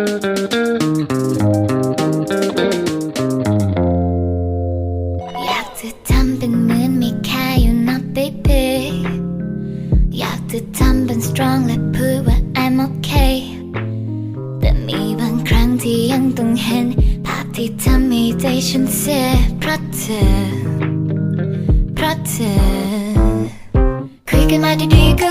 อยากจะทำเป็นเหมือนม่แค่อยู่นะ baby อยากจะทำเป็น strong และพูดว่า I'm okay แต่มีบางครั้งที่ยังต้องเห็น ภาพที่ทำให้ใจฉันเสียเพราะเธอ เพราะเธอคุยกันมาดีๆก็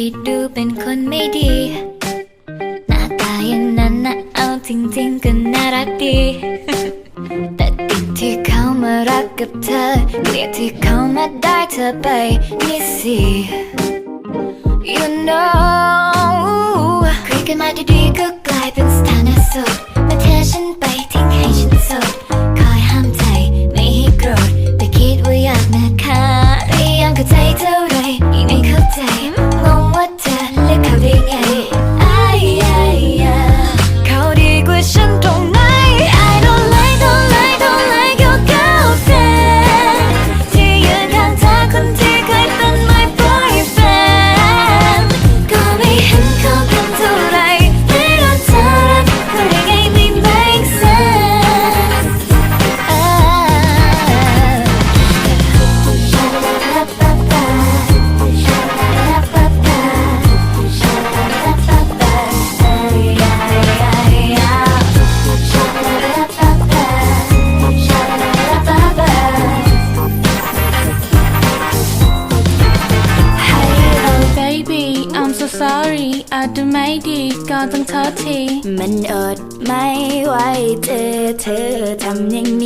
ไม่ได้ดูเป็นคนไม่ดี หน้าตาอย่างนั้นนะเอาจริงๆก็น่ารักดี แต่ติดที่เขามารักกับเธอ เกลียดที่เขามาได้เธอไปนี่สิ You know คุยกันมาดีๆก็ sorry อาจจะไม่ดีก็ต้องโทษที มันอดไม่ไหวเจอเธอทำอย่างนี้